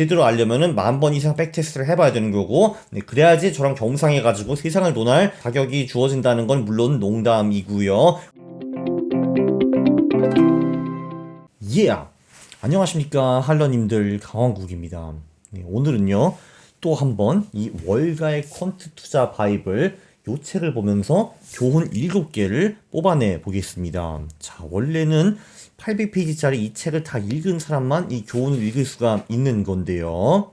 제대로 알려면은 만 번 이상 백테스트를 해봐야 되는 거고 네, 그래야지 저랑 경상해가지고 세상을 논할 자격이 주어진다는 건 물론 농담이고요. 예! Yeah. 안녕하십니까 할러님들 강원국입니다. 네, 오늘은요 또 한 번 이 월가의 퀀트 투자 바이블 요 책을 보면서 교훈 7개를 뽑아내 보겠습니다. 자 원래는 800페이지짜리 이 책을 다 읽은 사람만 이 교훈을 읽을 수가 있는 건데요.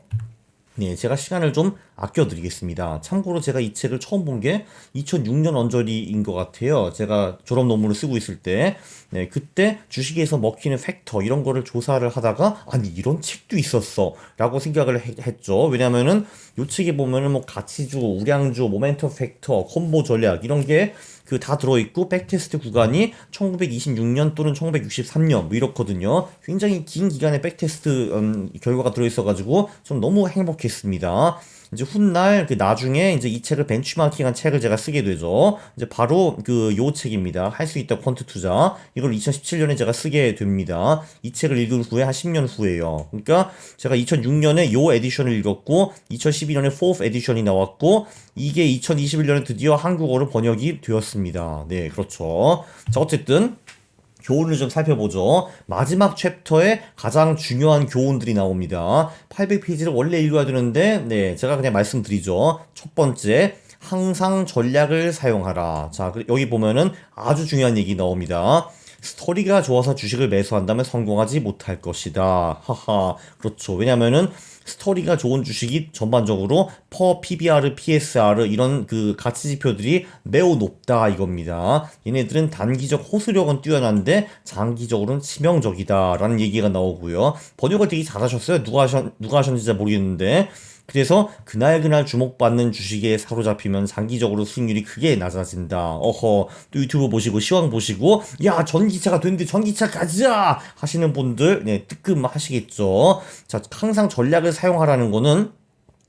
네, 제가 시간을 좀 아껴드리겠습니다. 참고로 제가 이 책을 처음 본 게 2006년 언저리인 것 같아요. 제가 졸업 논문을 쓰고 있을 때, 네, 그때 주식에서 먹히는 팩터 이런 거를 조사를 하다가 아니 이런 책도 있었어 라고 생각을 했죠. 왜냐면은 이 책에 보면은 뭐 가치주, 우량주, 모멘텀 팩터, 콤보 전략 이런 게 그 다 들어있고 백테스트 구간이 1926년 또는 1963년 뭐 이렇거든요. 굉장히 긴 기간의 백테스트 음, 결과가 들어있어가지고 좀 너무 행복했습니다. 이제 훗날 그 나중에 이제 이 책을 벤치마킹한 책을 제가 쓰게 되죠. 이제 바로 그 요 책입니다. 할 수 있다 퀀트 투자. 이걸 2017년에 제가 쓰게 됩니다. 이 책을 읽은 후에 한 10년 후에요. 그러니까 제가 2006년에 요 에디션을 읽었고 2012년에 4th 에디션이 나왔고 이게 2021년에 드디어 한국어로 번역이 되었습니다. 네, 그렇죠. 자, 어쨌든 교훈을 좀 살펴보죠. 마지막 챕터에 가장 중요한 교훈들이 나옵니다. 800페이지를 원래 읽어야 되는데, 네, 제가 그냥 말씀드리죠. 첫 번째, 항상 전략을 사용하라. 자, 여기 보면은 아주 중요한 얘기 나옵니다. 스토리가 좋아서 주식을 매수한다면 성공하지 못할 것이다. 하하. 그렇죠. 왜냐면은 스토리가 좋은 주식이 전반적으로 퍼 PBR, PSR 이런 그 가치 지표들이 매우 높다 이겁니다. 얘네들은 단기적 호수력은 뛰어난데 장기적으로는 치명적이다라는 얘기가 나오고요. 번역을 되게 잘하셨어요. 누가 하셨 누가 하셨는지 잘 모르겠는데 그래서 그날그날 주목받는 주식에 사로잡히면 장기적으로 수익률이 크게 낮아진다. 어허, 또 유튜브 보시고 시황 보시고 야 전기차가 됐는데 전기차 가자 하시는 분들 네 뜨끔 하시겠죠. 자 항상 전략을 사용하라는 거는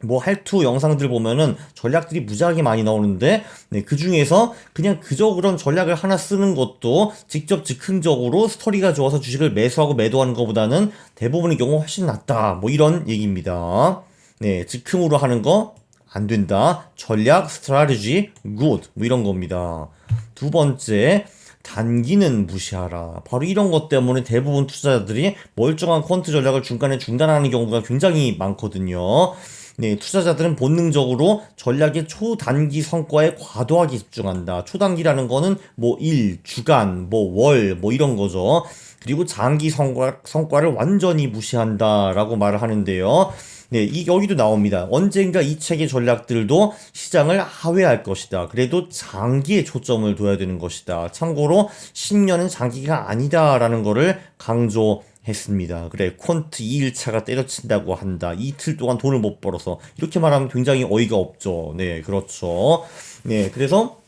뭐 할투 영상들 보면은 전략들이 무지하게 많이 나오는데 네, 그 중에서 그냥 그저 그런 전략을 하나 쓰는 것도 직접 즉흥적으로 스토리가 좋아서 주식을 매수하고 매도하는 것보다는 대부분의 경우 훨씬 낫다 뭐 이런 얘기입니다. 네, 즉흥으로 하는 거 안 된다. 전략, 스트라테지, 굿. 뭐 이런 겁니다. 두 번째, 단기는 무시하라. 바로 이런 것 때문에 대부분 투자자들이 멀쩡한 퀀트 전략을 중간에 중단하는 경우가 굉장히 많거든요. 네, 투자자들은 본능적으로 전략의 초단기 성과에 과도하게 집중한다. 초단기라는 거는 뭐 일, 주간, 뭐 월, 뭐 이런 거죠. 그리고 장기 성과, 성과를 완전히 무시한다라고 말을 하는데요. 네, 이 여기도 나옵니다. 언젠가 이 책의 전략들도 시장을 하회할 것이다. 그래도 장기에 초점을 둬야 되는 것이다. 참고로 10년은 장기가 아니다라는 거를 강조 했습니다. 그래, 콘트 2일차가 때려친다고 한다. 이틀 동안 돈을 못 벌어서. 이렇게 말하면 굉장히 어이가 없죠. 네, 그렇죠. 네, 그래서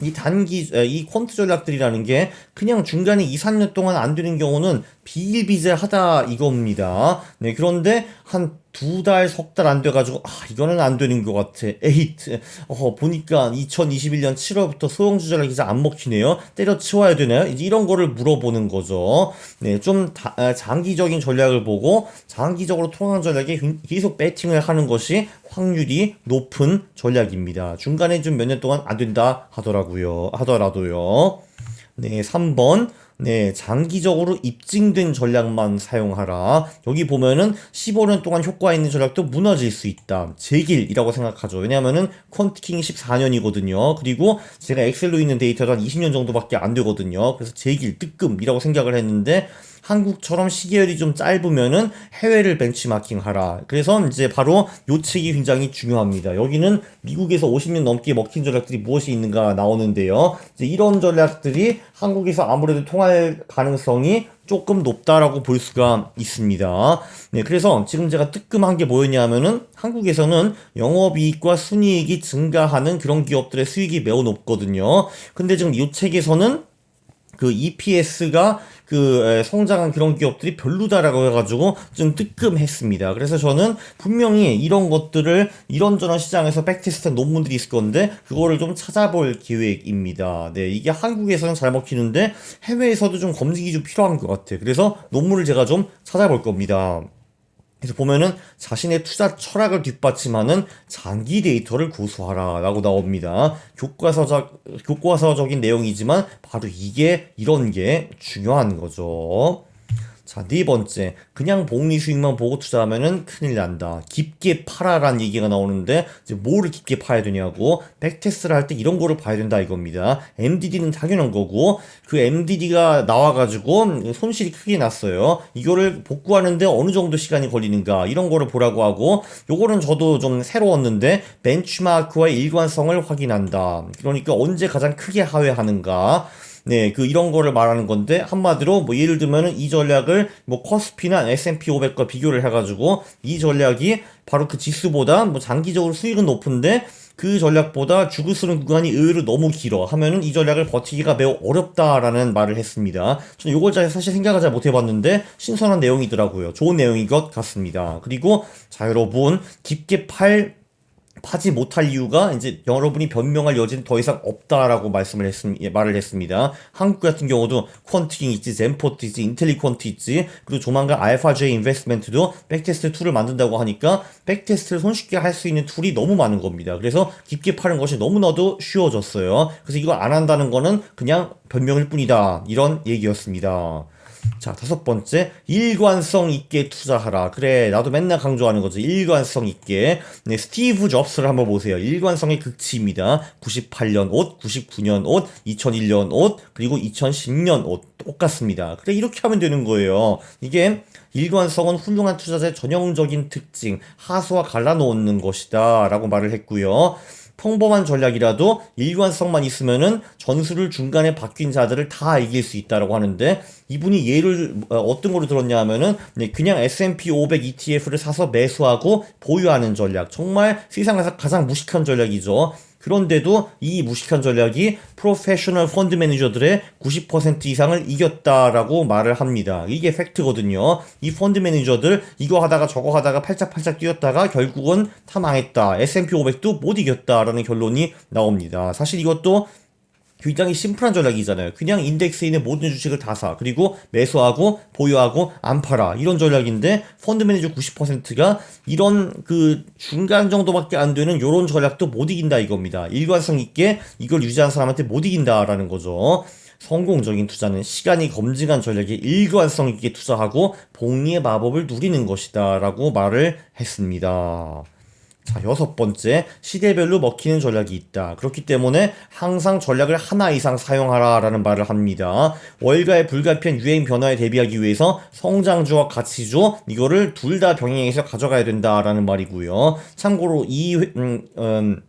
이 단기, 이 콘트 전략들이라는 게 그냥 중간에 2, 3년 동안 안 되는 경우는 비일비재하다 이겁니다. 네, 그런데 한 두 달, 석 달 안 돼가지고, 아, 이거는 안 되는 것 같아. 에잇. 어, 보니까 2021년 7월부터 소형주 전략 이제 안 먹히네요. 때려치워야 되나요? 이제 이런 거를 물어보는 거죠. 네, 좀 다, 아, 장기적인 전략을 보고, 장기적으로 통한 전략에 계속 배팅을 하는 것이 확률이 높은 전략입니다. 중간에 좀 몇 년 동안 안 된다 하더라고요. 하더라도요. 네, 3번. 네, 장기적으로 입증된 전략만 사용하라. 여기 보면은 15년 동안 효과 있는 전략도 무너질 수 있다. 제길이라고 생각하죠. 왜냐면은 퀀트킹이 14년이거든요. 그리고 제가 엑셀로 있는 데이터도 한 20년 정도밖에 안 되거든요. 그래서 제길, 뜨끔이라고 생각을 했는데 한국처럼 시계열이 좀 짧으면은 해외를 벤치마킹 하라. 그래서 이제 바로 요 책이 굉장히 중요합니다. 여기는 미국에서 50년 넘게 먹힌 전략들이 무엇이 있는가 나오는데요. 이제 이런 전략들이 한국에서 아무래도 통할 가능성이 조금 높다라고 볼 수가 있습니다. 네, 그래서 지금 제가 뜨끔한 게 뭐였냐면은 한국에서는 영업이익과 순이익이 증가하는 그런 기업들의 수익이 매우 높거든요. 근데 지금 이 책에서는 그 EPS가 그 성장한 그런 기업들이 별로다라고 해가지고 좀 뜨끔했습니다. 그래서 저는 분명히 이런 것들을 이런저런 시장에서 백테스트한 논문들이 있을 건데 그거를 좀 찾아볼 계획입니다. 네, 이게 한국에서는 잘 먹히는데 해외에서도 좀 검증이 좀 필요한 것 같아요. 그래서 논문을 제가 좀 찾아볼 겁니다. 그래서 보면은 자신의 투자 철학을 뒷받침하는 장기 데이터를 고수하라라고 나옵니다. 교과서적 교과서적인 내용이지만 바로 이게 이런 게 중요한 거죠. 자, 네 번째. 그냥 복리 수익만 보고 투자하면은 큰일 난다. 깊게 팔아라는 얘기가 나오는데, 이제 뭐를 깊게 파야 되냐고, 백테스트를 할 때 이런 거를 봐야 된다 이겁니다. MDD는 당연한 거고, 그 MDD가 나와 가지고 손실이 크게 났어요. 이거를 복구하는데 어느 정도 시간이 걸리는가, 이런 거를 보라고 하고, 요거는 저도 좀 새로웠는데, 벤치마크와의 일관성을 확인한다. 그러니까 언제 가장 크게 하회하는가, 네, 그 이런 거를 말하는 건데 한마디로 뭐 예를 들면은 이 전략을 뭐 커스피나 S&P 500과 비교를 해가지고 이 전략이 바로 그 지수보다 뭐 장기적으로 수익은 높은데 그 전략보다 죽을 쓰는 구간이 의외로 너무 길어 하면은 이 전략을 버티기가 매우 어렵다라는 말을 했습니다. 저는 이걸 잘 사실 생각을 잘 못 해봤는데 신선한 내용이더라고요. 좋은 내용인 것 같습니다. 그리고 자 여러분 깊게 팔 파지 못할 이유가 이제 여러분이 변명할 여지는 더 이상 없다라고 말씀을 했습 예, 말을 했습니다. 한국 같은 경우도 퀀트깅 있지, 젠포트 있지, 인텔리퀀트 있지, 그리고 조만간 알파제이 인베스트먼트도 백테스트 툴을 만든다고 하니까 백테스트를 손쉽게 할 수 있는 툴이 너무 많은 겁니다. 그래서 깊게 파는 것이 너무나도 쉬워졌어요. 그래서 이걸 안 한다는 거는 그냥 변명일 뿐이다. 이런 얘기였습니다. 자, 다섯 번째, 일관성 있게 투자하라. 그래, 나도 맨날 강조하는 거죠. 일관성 있게. 네, 스티브 잡스를 한번 보세요. 일관성의 극치입니다. 98년 옷, 99년 옷, 2001년 옷, 그리고 2010년 옷. 똑같습니다. 그래, 이렇게 하면 되는 거예요. 이게 일관성은 훌륭한 투자자의 전형적인 특징, 하수와 갈라놓는 것이다. 라고 말을 했고요. 평범한 전략이라도 일관성만 있으면은 전술을 중간에 바뀐 자들을 다 이길 수 있다라고 하는데 이분이 예를 어, 어떤 거로 들었냐 하면은 네, 그냥 S&P 500 ETF를 사서 매수하고 보유하는 전략 정말 세상에서 가장 무식한 전략이죠. 그런데도 이 무식한 전략이 프로페셔널 펀드 매니저들의 90% 이상을 이겼다라고 말을 합니다. 이게 팩트거든요. 이 펀드 매니저들 이거 하다가 저거 하다가 팔짝팔짝 뛰었다가 결국은 다 망했다. S&P 500도 못 이겼다라는 결론이 나옵니다. 사실 이것도 굉장히 심플한 전략이잖아요. 그냥 인덱스에 있는 모든 주식을 다 사. 그리고 매수하고 보유하고 안 팔아. 이런 전략인데 펀드 매니저 90%가 이런 그 중간 정도밖에 안 되는 요런 전략도 못 이긴다 이겁니다. 일관성 있게 이걸 유지한 사람한테 못 이긴다라는 거죠. 성공적인 투자는 시간이 검증한 전략에 일관성 있게 투자하고 복리의 마법을 누리는 것이다 라고 말을 했습니다. 자, 여섯 번째, 시대별로 먹히는 전략이 있다. 그렇기 때문에 항상 전략을 하나 이상 사용하라 라는 말을 합니다. 월가의 불가피한 유행 변화에 대비하기 위해서 성장주와 가치주, 이거를 둘 다 병행해서 가져가야 된다 라는 말이고요. 참고로 이, 음, 음,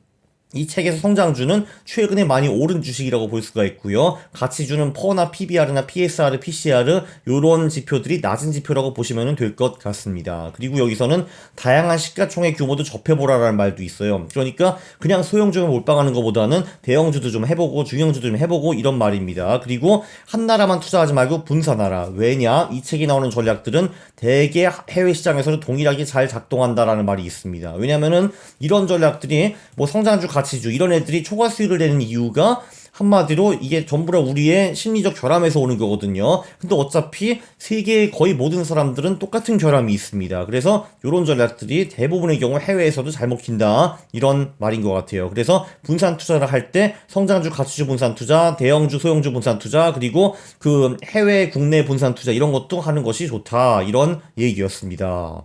이 책에서 성장주는 최근에 많이 오른 주식이라고 볼 수가 있고요. 가치주는 퍼나 PBR이나 PSR, PCR 이런 지표들이 낮은 지표라고 보시면 될 것 같습니다. 그리고 여기서는 다양한 시가총액 규모도 접해보라라는 말도 있어요. 그러니까 그냥 소형주에 몰빵하는 것보다는 대형주도 좀 해보고 중형주도 좀 해보고 이런 말입니다. 그리고 한 나라만 투자하지 말고 분산하라. 왜냐? 이 책에 나오는 전략들은 대개 해외 시장에서는 동일하게 잘 작동한다라는 말이 있습니다. 왜냐면은 이런 전략들이 뭐 성장주 가치주 이런 애들이 초과 수익을 내는 이유가 한마디로 이게 전부 다 우리의 심리적 결함에서 오는 거거든요. 근데 어차피 세계의 거의 모든 사람들은 똑같은 결함이 있습니다. 그래서 이런 전략들이 대부분의 경우 해외에서도 잘 먹힌다. 이런 말인 것 같아요. 그래서 분산 투자를 할 때 성장주 가치주 분산 투자, 대형주 소형주 분산 투자, 그리고 그 해외 국내 분산 투자 이런 것도 하는 것이 좋다. 이런 얘기였습니다.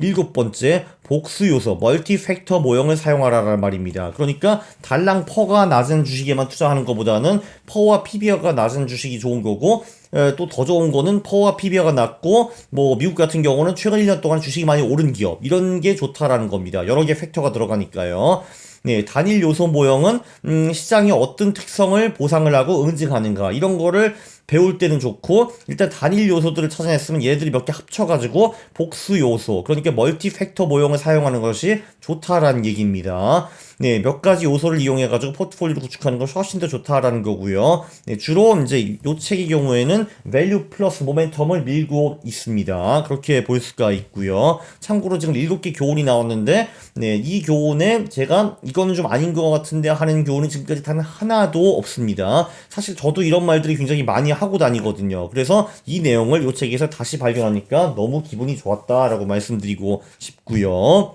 일곱 번째, 복수 요소, 멀티 팩터 모형을 사용하라는 말입니다. 그러니까 달랑 퍼가 낮은 주식에만 투자하는 것보다는 퍼와 PBR가 낮은 주식이 좋은 거고 또 더 좋은 거는 퍼와 PBR가 낮고 뭐 미국 같은 경우는 최근 1년 동안 주식이 많이 오른 기업 이런 게 좋다라는 겁니다. 여러 개 팩터가 들어가니까요. 네, 단일 요소 모형은 음, 시장이 어떤 특성을 보상을 하고 응징하는가 이런 거를 배울 때는 좋고 일단 단일 요소들을 찾아냈으면 얘들이 몇 개 합쳐가지고 복수 요소 그러니까 멀티 팩터 모형을 사용하는 것이 좋다라는 얘기입니다. 네, 몇 가지 요소를 이용해 가지고 포트폴리오를 구축하는 것이 훨씬 더 좋다라는 거고요. 네, 주로 이제 요 책의 경우에는 밸류 플러스 모멘텀을 밀고 있습니다. 그렇게 볼 수가 있고요. 참고로 지금 7개 교훈이 나왔는데, 네, 이 교훈에 제가 이거는 좀 아닌 것 같은데 하는 교훈은 지금까지 단 하나도 없습니다. 사실 저도 이런 말들이 굉장히 많이 하고 다니거든요. 그래서 이 내용을 요 책에서 다시 발견하니까 너무 기분이 좋았다라고 말씀드리고 싶고요.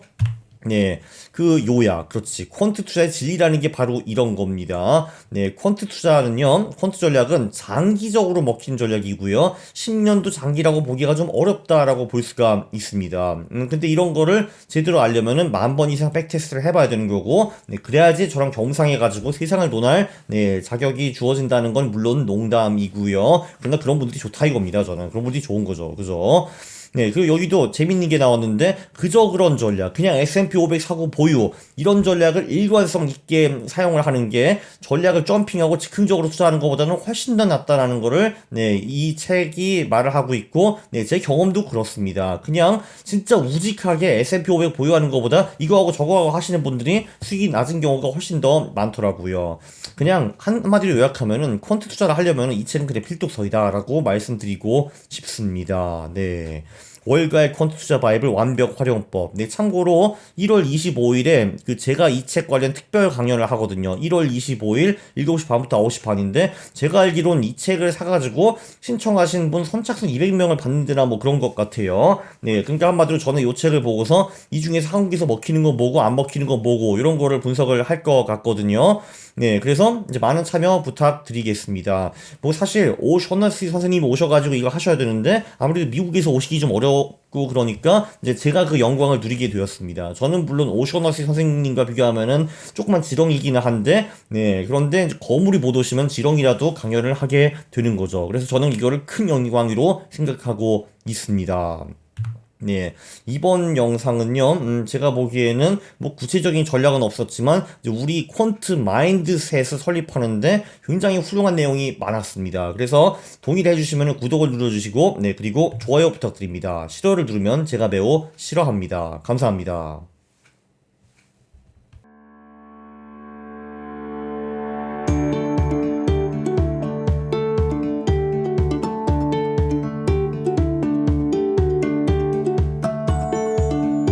네, 그 요약, 그렇지. 퀀트 투자의 진리라는 게 바로 이런 겁니다. 네, 퀀트 투자는요, 퀀트 전략은 장기적으로 먹힌 전략이고요. 10년도 장기라고 보기가 좀 어렵다라고 볼 수가 있습니다. 음, 근데 이런 거를 제대로 알려면은 만 번 이상 백테스트를 해봐야 되는 거고, 네, 그래야지 저랑 경상해가지고 세상을 논할, 네, 자격이 주어진다는 건 물론 농담이고요. 그러나 그런 분들이 좋다 이겁니다, 저는. 그런 분들이 좋은 거죠. 그죠? 네, 그리고 여기도 재밌는 게 나왔는데 그저 그런 전략, 그냥 S&P 500 사고 보유 이런 전략을 일관성 있게 사용을 하는 게 전략을 점핑하고 즉흥적으로 투자하는 것보다는 훨씬 더 낫다라는 거를 네, 이 책이 말을 하고 있고 네, 제 경험도 그렇습니다. 그냥 진짜 우직하게 S&P 500 보유하는 것보다 이거하고 저거하고 하시는 분들이 수익이 낮은 경우가 훨씬 더 많더라고요. 그냥 한마디로 요약하면은 퀀트 투자를 하려면은 이 책은 그냥 필독서이다라고 말씀드리고 싶습니다. 네. 월가의 퀀트 투자 바이블 완벽 활용법. 네, 참고로 1월 25일에 그 제가 이 책 관련 특별 강연을 하거든요. 1월 25일 7시 반부터 9시 반인데 제가 알기론 이 책을 사가지고 신청하신 분 선착순 200명을 받는 데나 뭐 그런 것 같아요. 네, 그러니까 한마디로 저는 이 책을 보고서 이 중에서 한국에서 먹히는 거 뭐고 안 먹히는 거 뭐고 이런 거를 분석을 할 것 같거든요. 네, 그래서 이제 많은 참여 부탁드리겠습니다. 뭐 사실 오 셔너스 선생님 오셔가지고 이거 하셔야 되는데 아무래도 미국에서 오시기 좀 어 렵고 그러니까 이제 제가 그 영광을 누리게 되었습니다. 저는 물론 오셔너스 선생님과 비교하면은 조금만 지렁이기는 한데, 네, 그런데 거물이 못 오시면 지렁이라도 강연을 하게 되는 거죠. 그래서 저는 이거를 큰 영광으로 생각하고 있습니다. 네, 이번 영상은요, 음, 제가 보기에는 뭐 구체적인 전략은 없었지만, 우리 퀀트 마인드셋을 설립하는데 굉장히 훌륭한 내용이 많았습니다. 그래서 동의를 해주시면 구독을 눌러주시고, 네, 그리고 좋아요 부탁드립니다. 싫어를 누르면 제가 매우 싫어합니다. 감사합니다.